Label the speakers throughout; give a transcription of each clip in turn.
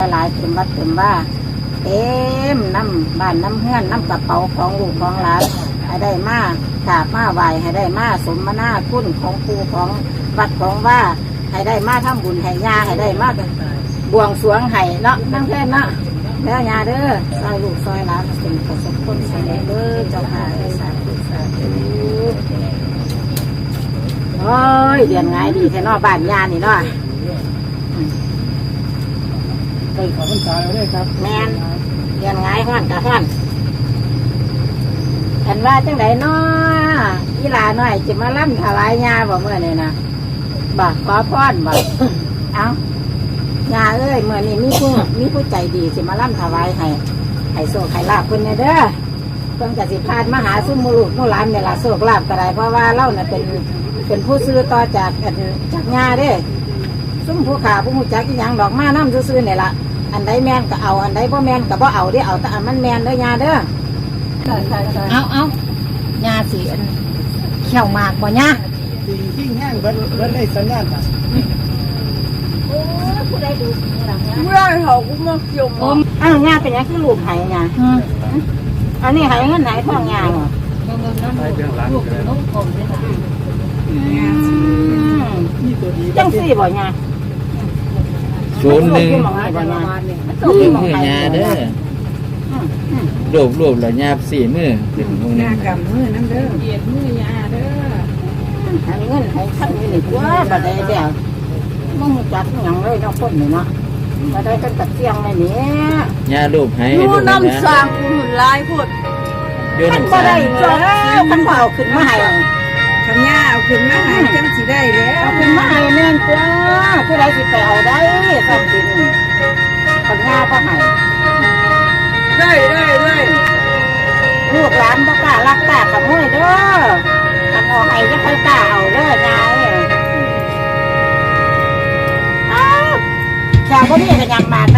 Speaker 1: หลายเต็มวัดเต็มว่าเต็มน้ำบ้านน้ำเฮือนน้ำกระเป๋าของลูกของหลานให้ได้มากกราบมาไหวให้ได้มาสมนาคุณของครูของวัดของว่าให้ได้มาทำบุญให้ยาให้ได้มาบวงสรวงให้เนาะนั่งเพื่อนเนาะแล้วยาเด้อซอยลูกซอยหลานเป็นประสบผลสำเร็จเด้อเจ้าค่ะสาธุสาธุโอ้ยเดือนไงายดีแค่นอบ้านยานี่เนาะ
Speaker 2: ไปขอพรรษาแล้วด้วยครับ
Speaker 1: แมนเรียนง่ายห้อนกับห้อนเห็นว่าจังไดน้ออีหลาน้อยจะมาล่ำถวายยาบ่เมื่อนี่นะบอกขอพรบอก เอายาเอ้ยเมื่อนี้มีผู้มีผู้ใจดีสิมาล่ำถวายให้ให้โศกให้ลาบเพิ่นเนี่ยเด้อเพิ่นกสิพานมาหาซุ่มมูลูกมูหลานเนี่ยละโศกลาบก็ได้เพราะว่าเล่าน่ะเป็นเป็นผู้ซื้อต่อจากจากยาเด้ซุ่มผู้ขาผู้หูจักอีหยังดอกมาน้ำซื่อๆเนี่ยละ อันใดแมนก็เอาอันใดบ่แมนก็บ่เอาเด้อเอาแต่อันมันแมนเด้อยาเด้อเอาเอายาสิอันเขี่ยวหมากบ่ยา
Speaker 2: สิ่งที่แห้งเบิดเบิดได้สัญญาณอะ
Speaker 1: โอ้ผู้ใดดูหลัง
Speaker 3: เมื่อเขาก็มาเกี่ยว
Speaker 1: โอ้อ้าวยาเป็นหยังคือลูกไห้ยาอันนี้ไห้เงินไหนทองยาเหรอ
Speaker 2: ไปเบื้องหลังกันแล้ว
Speaker 1: อืม
Speaker 2: นี่ตัวดี
Speaker 1: จังสี่บ่ยา
Speaker 4: ศูนย์หนึ่ง
Speaker 1: เพื่อ
Speaker 4: เพื่อ
Speaker 1: มือ
Speaker 4: ยาเด้อรวบรวบแล้วยาสี่มือเป็นวง
Speaker 3: ห
Speaker 4: นี้
Speaker 3: น้ากำมือน้ำเด้อเหยียดมือยาเด้อ
Speaker 1: อันเงินให้ขั้นนี้นี่ตัวบัดใดเดียวมึงจักหยังเลยเนาะคนนี่เนาะบัดใดเป็นตะเกียงเลยนี่
Speaker 4: ยารูปให้
Speaker 3: ดู
Speaker 4: รูป
Speaker 3: น้ำสางกูหุ่นลายพูด
Speaker 4: โยน
Speaker 1: ขัน
Speaker 4: น้ำ
Speaker 1: บ่
Speaker 4: สา
Speaker 1: ได้
Speaker 4: ง
Speaker 1: แล้วขันเอาขึ้นมาให้ เอา
Speaker 3: คำย่าเอาขึ้นมาหาจังสิได้แล้ว
Speaker 1: ขึ้นมาให้แม่นตัวผู้ใดสิไปเอาได้ซ่อมดินขันงาบ่ให้
Speaker 3: ได้ได้ได้
Speaker 1: ลูกหลานบ่กล้ารักกล้าขโมยเด้อขันเอาให้จะค่อยกล้าเอาเด้อยายอ้าวแค่บ่มีก็ยังมาได้ไหม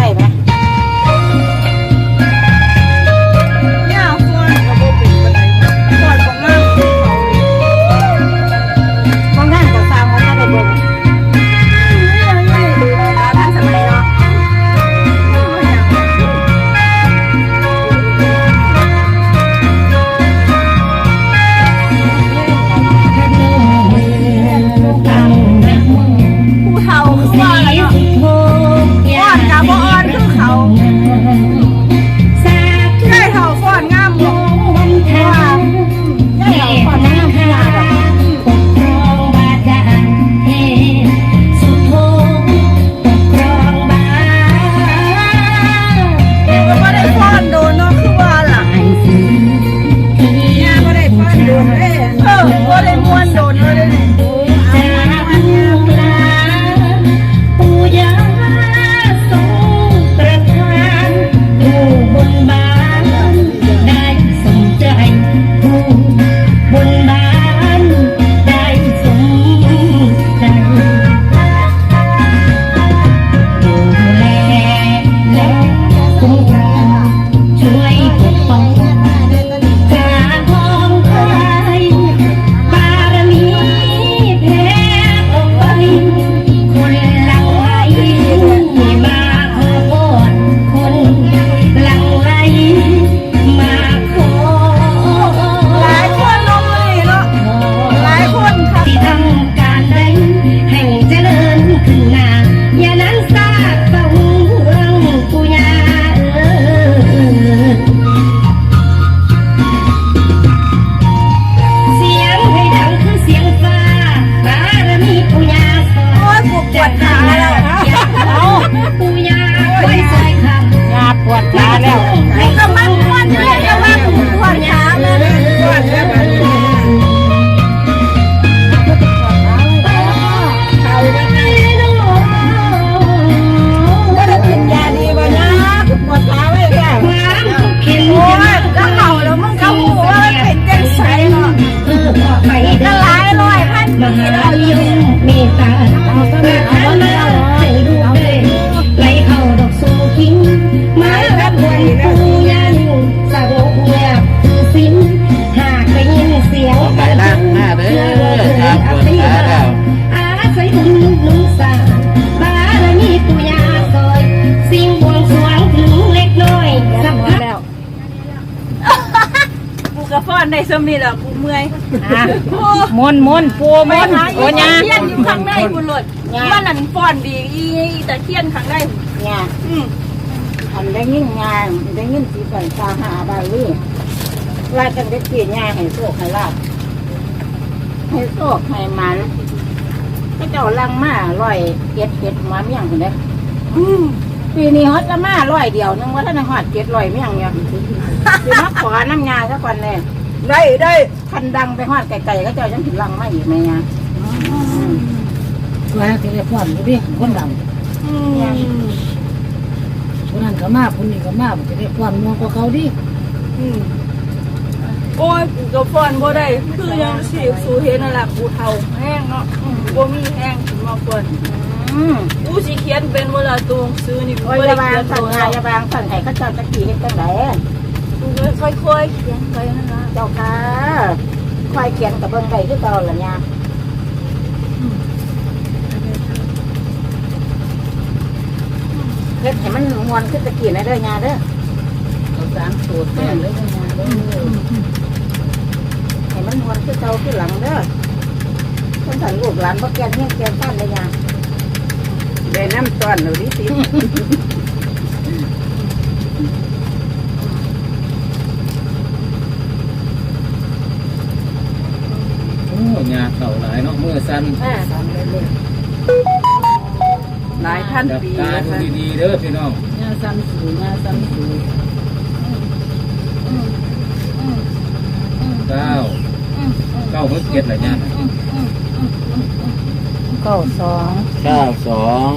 Speaker 3: ย่า อน
Speaker 1: ได้
Speaker 3: สำนีแหละกูเมื่อย
Speaker 1: อะ
Speaker 3: โอ้
Speaker 1: มนมนปูม
Speaker 3: ไป
Speaker 1: น
Speaker 3: หา
Speaker 1: โอ้
Speaker 3: อี
Speaker 1: ยา
Speaker 3: ตะเคียนอยู่ข้างในกูเลย
Speaker 1: ยา
Speaker 3: มันนั่นฟ้อนดีอีอีตะเคียนข้างใน
Speaker 1: เนี่ย
Speaker 3: อืม
Speaker 1: อันได้ยินงานได้ยินสีสันตาหาบาลีว่าจังได้เกียงานให้โชคให้ลาบให้โชคให้มันก็เจ้าลังมาร้อยเจ็ดเจ็ดมาเมี่ยงคนเด้
Speaker 3: อืม
Speaker 1: ปีนี้ฮอตละมาร้อยเดียวนึงว่าท่านฮอตเจ็ดร้อยเมี่ยงเนี่ยคือมาขอน้ำงานซะก่อนเลย
Speaker 3: ได้ได้
Speaker 1: คันดังไปฮอดไกลๆก็เจ้าจังถึงลังมาอีกไหมเนี่ย
Speaker 5: ว่าจะได้พรอยู่ดิคนดัง
Speaker 3: อืม
Speaker 5: คนนั้นก็มาคนนี้ก็มาบ่จะได้พรมองกว่าเขาดิ
Speaker 3: อืมโอ้ยกูก็ฟ้อนบ่ได้ คือยังสิสูเห็นนั่นแหละกูเฒ่าแห้งเนาะอืมบ่มีแห้งถึงมาฟ้อน
Speaker 1: อืม
Speaker 3: กูสิเขียนเป็นเวลาตัวหนังสือนี่กู
Speaker 1: โอ้ย
Speaker 3: บ่
Speaker 1: อย่า
Speaker 3: ได้
Speaker 1: บาง
Speaker 3: เขียน
Speaker 1: สั่
Speaker 3: ตั
Speaker 1: ง
Speaker 3: ว
Speaker 1: งานอย่าบางสั่งให้เขาเจ้าตะกี้เฮ็ดจังได
Speaker 3: กูก็ค่อยๆเขียนไปนั่นล่ะ
Speaker 1: เจ้าค่ะคอยเขียนกับเบิ่งได้คือเก่าล่ะเนี่ยเฮ็ดให้มันมวนขึ้นตะกี้นะเด้อยาเด้อ
Speaker 5: เอาสามสูตรแม่นเลยนะเด้อ
Speaker 1: ให้มันมวนขึ้นเก่าขึ้นหลังเด้อคนสันลูกหลานบ่แก่นเฮียงแก่นซ่านเลยยาได้น้ำต้อนหนูดิสิ
Speaker 4: โอ้ยาเข่าหลายเนาะเมื่อสั่น
Speaker 1: อ่า
Speaker 2: หลายท่าน
Speaker 4: จับ
Speaker 2: ปี
Speaker 4: ตาดูดีๆเด้อพี่น้อง
Speaker 5: งาซ้ำสูงาซ้ำสูง
Speaker 4: เก้าเก้าเมื่อเจ็ดหลายยาน่ะ
Speaker 1: เก้าสอง
Speaker 4: เก้าสอง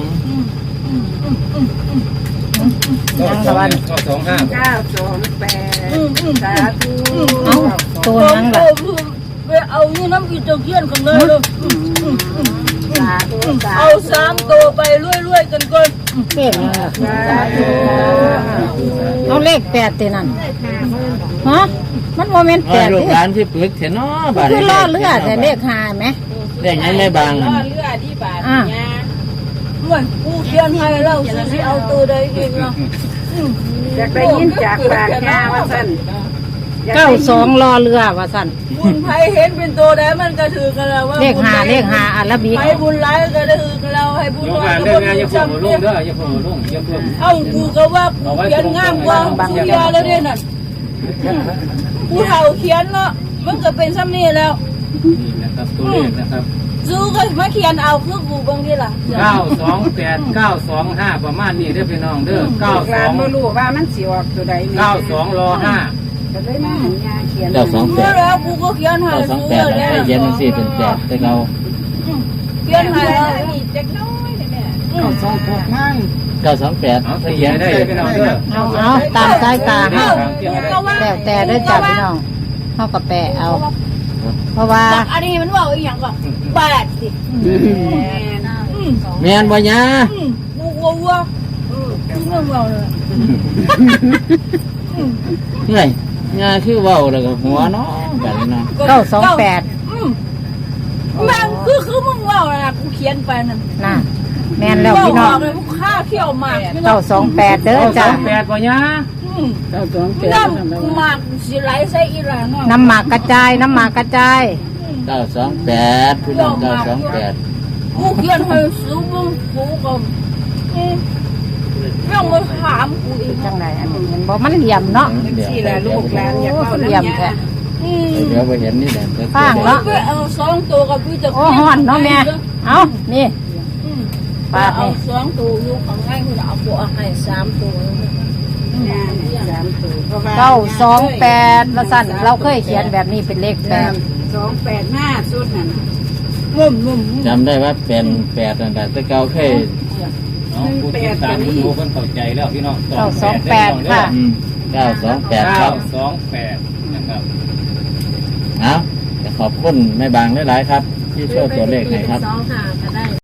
Speaker 4: เก้าสองเก้าสองห้า
Speaker 2: เก้าสองแปดสาธุ
Speaker 1: เอ้าตัวยังล่ะ
Speaker 3: อคือไป เอานี่น้ำอีตะเคียนข้างในเลย
Speaker 1: สาธุสา
Speaker 3: เอาสามตัวไปรวยๆกันก่อน
Speaker 1: เก่งเลยล่ะ
Speaker 2: สาธุ
Speaker 1: เอาเลขแปดตีนั่นฮะมันโมเมนต์
Speaker 4: โอ้
Speaker 1: แป
Speaker 4: ย
Speaker 1: ด
Speaker 4: ลูก
Speaker 1: ดิ
Speaker 4: หลานที่ปึกเถอะเนาะบาด
Speaker 1: คือล่อเลือดแต่เลขหาไหม
Speaker 4: เลขยังไม่บางอัน
Speaker 1: อะ
Speaker 3: เหมือนกูเขียนให้เราสิเอาตัวใดอีกเนาะ
Speaker 2: อยากได้ยินจากปากแค่ว่าสั่น
Speaker 1: เก้าสองล่อเรือว่าสั่น
Speaker 3: บุญไผเห็นเป็นตัวใดมันก็ถือกันแล้วว่า
Speaker 1: เลขหาเลขหาอาราบิก
Speaker 3: ไผบุญร้ายก็ถือกันแล้วให้บุญ
Speaker 4: ยก
Speaker 3: น้อย
Speaker 4: งาน
Speaker 3: ก็
Speaker 4: เด้อ
Speaker 3: บ่
Speaker 4: งานอย่า
Speaker 3: จำ
Speaker 4: เพิ่มล
Speaker 3: เนี
Speaker 4: งเด้ออย่าเพิ่มลงอย่าเพิ่ม
Speaker 3: เอ้ากูก็ว่ากูเขียนงามกว่ากูยาแล้วเด้นั่นกูเฒ่าเขียนเนาะมันก็เป็นซ้ำนี่แล้ว
Speaker 4: นี่นะครับตัวเลขนะครับ
Speaker 3: ซูก็มาเขียนเอาคือกูบางทีล่ะ
Speaker 4: เก้าสองแปดเก้าสองห้าประมาณนี้เด้อพี่น้องเด้อเก้า
Speaker 2: ลูกห
Speaker 4: ส
Speaker 2: ลา
Speaker 4: อนง
Speaker 2: บ่รู้ว่ามันสิออกตัวใดนี่
Speaker 4: เก้าสองรอห้า
Speaker 2: ก็เลยมาหันยาเขียน
Speaker 4: เก้าสองแป
Speaker 3: เมื่อ
Speaker 4: ด
Speaker 3: แล้วกูก็เขียนให้
Speaker 4: เก้าสอง
Speaker 3: ซู
Speaker 4: แปด
Speaker 3: เลย
Speaker 4: ให้เย็นมันสี่เป็นแปดแต่เรา
Speaker 3: เขียนให้แล้ว
Speaker 2: เก้าสองหกนั่ง
Speaker 4: เก้าสองแปดให้เย็นได้พี่น้องเด้อ
Speaker 1: เอาเอาตามสายตา
Speaker 3: เอ้า
Speaker 1: เฮา
Speaker 3: กูก็ว่า
Speaker 1: แต่แต่ได้จับพี่น้องเฮากับแปะเอา เพราะว่า
Speaker 3: อันนี้มันบอกอีกอย่างก่อนแปดสิอืม
Speaker 4: แม่นบ่ยา
Speaker 3: อืมกูกลัวว่าเออกูไม่เอาเลย
Speaker 4: เฮ้ย ยาคือเว้าแล้วก็หัวเนาะแบบนี้เนาะ
Speaker 1: เก้าสองแปด
Speaker 3: อืมแม่งคือคือมึงว่าอะไรนะกูเขียนไปนั่น
Speaker 1: น่ะแม่นแล้วพี่น้อง
Speaker 3: บกเลยกูฆ่าเขี้ยวหมาก
Speaker 1: เก้าสองแปดเด้อ
Speaker 4: เก้าส
Speaker 1: จ้า
Speaker 4: องแปดบ่ยา
Speaker 3: อืม
Speaker 2: เก้าสองแปด
Speaker 3: น้ำหมากสิไหลใส่อีหลานเนาะ
Speaker 1: น้ำหมากกระจายน้ำหมากกระจาย
Speaker 4: เก้าสองแปดพี่น้องเก้าสองแปด
Speaker 3: กูเขียนให้สูมึงกูก็อืม ยังมาถามกูอีก
Speaker 1: จังไดอันนี้เห็นบ่มันเหลี่ยมเนาะ
Speaker 2: สี่ละลูกหลานอยาก
Speaker 1: โอ้
Speaker 2: เฝ้า
Speaker 1: เหลี่ยม
Speaker 2: น้ำ
Speaker 1: แท้
Speaker 2: ยา
Speaker 3: อืม
Speaker 4: เดี๋ยวไปเห็นนี่แหละ
Speaker 1: ฟางเนาะ
Speaker 3: ไปเอาสองตัวกับพี่จะ
Speaker 1: โอ้ฮ้อนเนาะแม่เอานี่
Speaker 3: อืม
Speaker 1: ปาด
Speaker 3: เอา
Speaker 1: นี่
Speaker 3: สองตัวอยู่ข้างในคือเอาตัวให้สามตัว
Speaker 2: งานสามตัวเพราะว่า
Speaker 1: เก้าสองแปดละสั่นเราเคยเขียนแบบนี้เป็นเลขแปด
Speaker 2: สองแปดห้าสุดนั่น
Speaker 3: งุ่มงุ่ม
Speaker 4: จำได้ว่าเป็นแปดนั่นแหละแต่เก่าเคย น้องพูดติดตามคุณดูเพิ่นเข้าใจแล้วพี่น้อง
Speaker 1: เก้าสองแปดค่ะ
Speaker 4: เก้าสองแปดครับสองแปดนะครับ เอาขอบคุณแม่บางหลายๆครับ ที่ช่วยตัวเลขให้ครับ
Speaker 3: สองห้าไป